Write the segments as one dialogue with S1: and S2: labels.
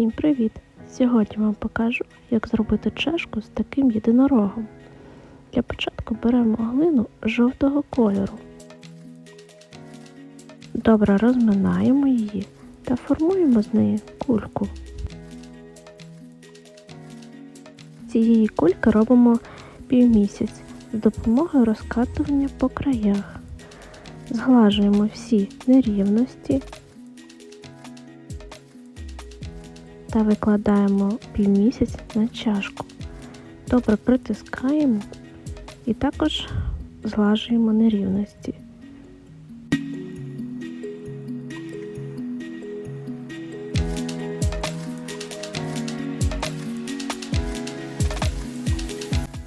S1: Всім привіт! Сьогодні вам покажу, як зробити чашку з таким єдинорогом. Для початку беремо глину жовтого кольору. Добре розминаємо її та формуємо з неї кульку. Цієї кульки робимо півмісяць з допомогою розкатування по краях. Зглажуємо всі нерівності та викладаємо півмісяць на чашку. Добре притискаємо і також зглажуємо нерівності.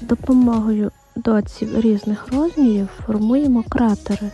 S1: Допомогою доців різних розмірів формуємо кратери.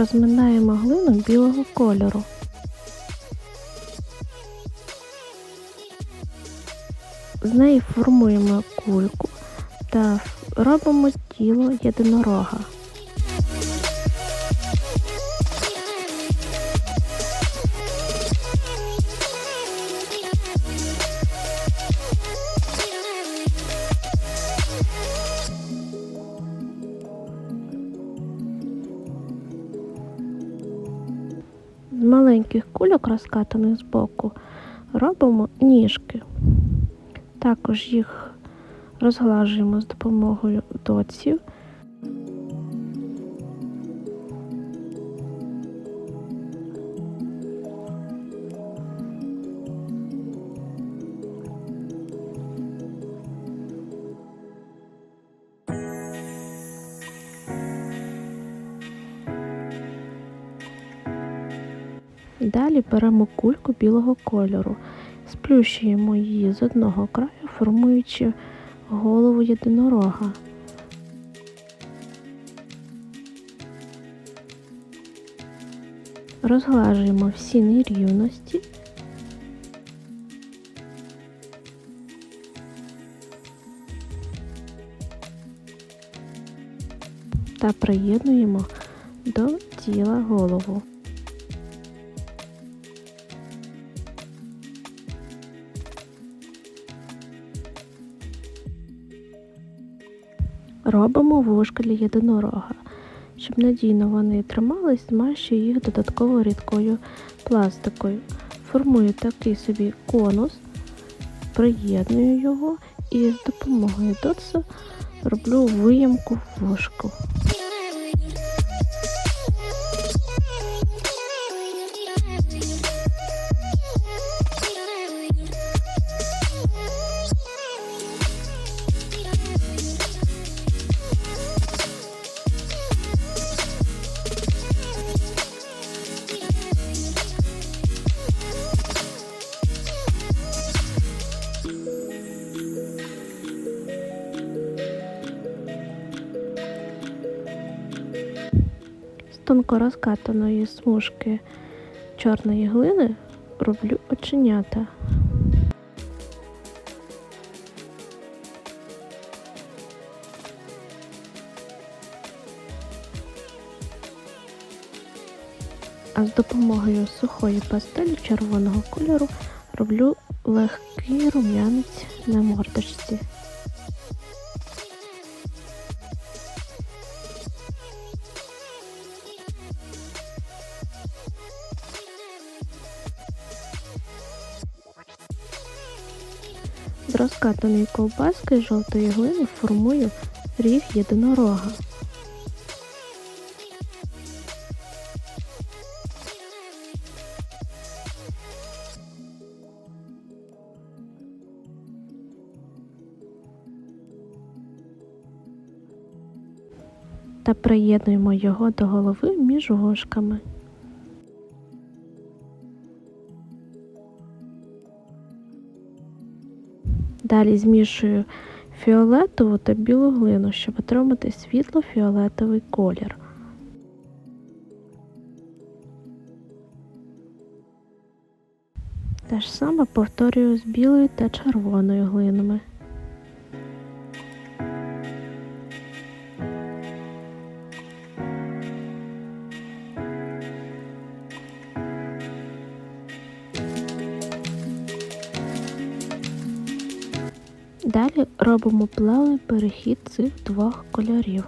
S1: Розминаємо глину білого кольору. З неї формуємо кульку та робимо тіло єдинорога. Кульок, розкатаних з боку, робимо ніжки. Також їх розглажуємо з допомогою доців. Далі беремо кульку білого кольору, сплющуємо її з одного краю, формуючи голову єдинорога. Розглажуємо всі нерівності. Та приєднуємо до тіла голову. Робимо вушка для єдинорога. Щоб надійно вони тримались, змащую їх додатково рідкою пластикою. Формую такий собі конус, приєдную його і з допомогою дотсу роблю виямку в вушку. Тонко розкатаної смужки чорної глини роблю оченята. А з допомогою сухої пастелі червоного кольору роблю легкий рум'янець на мордочці. З розкатаної ковбаски жовтої глини формую ріг єдинорога. Та приєднуємо його до голови між вушками. Далі змішую фіолетову та білу глину, щоб отримати світло-фіолетовий колір. Те ж саме повторюю з білою та червоною глинами. Робимо плавний перехід цих двох кольорів.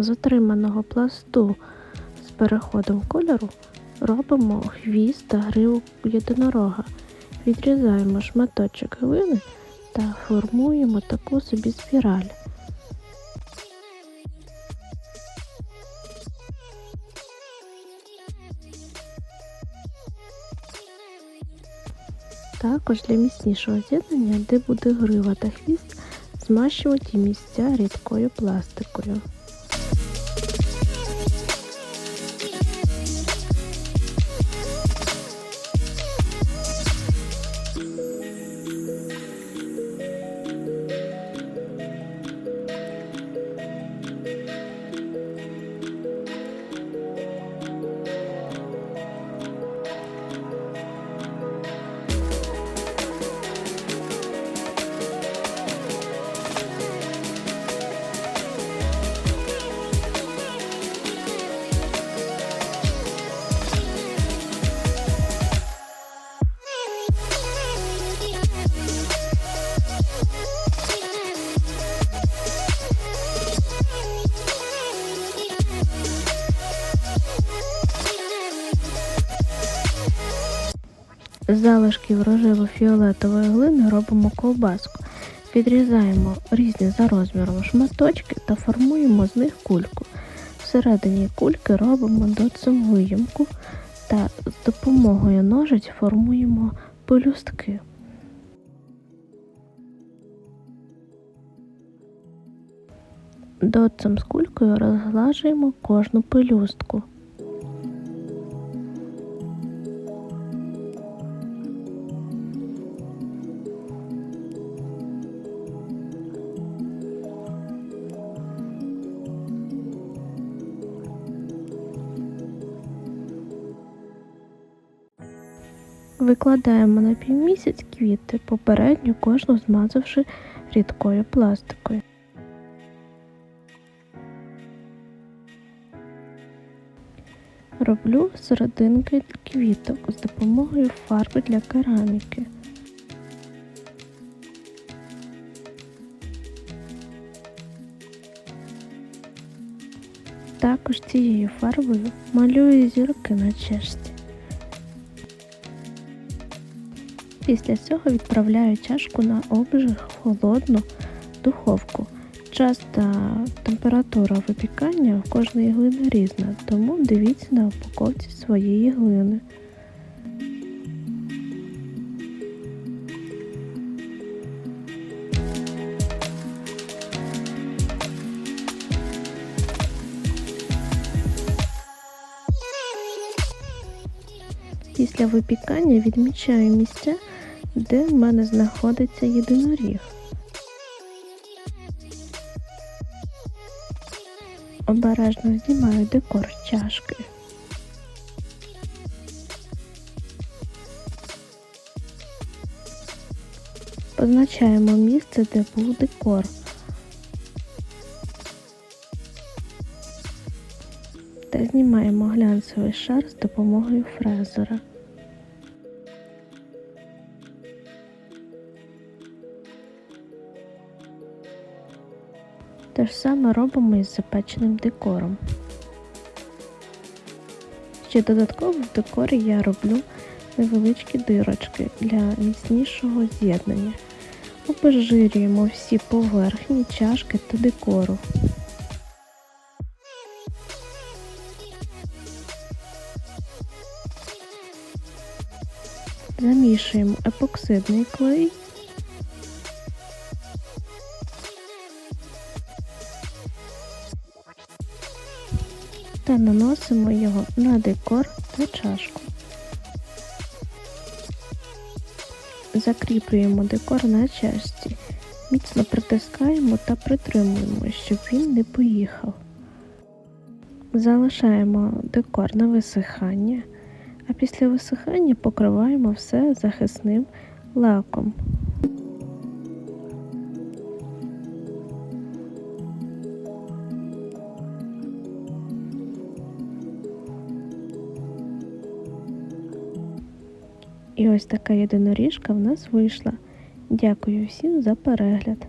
S1: З отриманого пласту з переходом кольору робимо хвіст та гриву єдинорога. Відрізаємо шматочок глини та формуємо таку собі спіраль. Також для міцнішого з'єднання, де буде грива та хвіст, змащуємо ті місця рідкою пластикою. Залишків рожево-фіолетової глини робимо ковбаску. Відрізаємо різні за розміром шматочки та формуємо з них кульку. Всередині кульки робимо доцем виїмку та з допомогою ножиць формуємо пелюстки. Доцем з кулькою розглажуємо кожну пелюстку. Викладаємо на півмісяць квіти, попередньо кожну змазавши рідкою пластикою. Роблю серединки квіток з допомогою фарби для кераміки. Також цією фарбою малюю зірки на чашці. Після цього відправляю чашку на обжиг холодну духовку. Час та температура випікання в кожної глини різна, тому дивіться на упаковці своєї глини. Після випікання відмічаю місця, де в мене знаходиться єдиноріг. Обережно знімаю декор чашки. Позначаємо місце, де був декор. та знімаємо глянцевий шар з допомогою фрезера. Те ж саме робимо із запеченим декором. Ще додатково в декорі я роблю невеличкі дирочки для міцнішого з'єднання. Обезжирюємо всі поверхні, чашки та декору. Замішуємо епоксидний клей. Та наносимо його на декор та чашку. Закріплюємо декор на чашці, міцно притискаємо та притримуємо, щоб він не поїхав. Залишаємо декор на висихання, а після висихання покриваємо все захисним лаком. І ось така єдиноріжка в нас вийшла. Дякую всім за перегляд.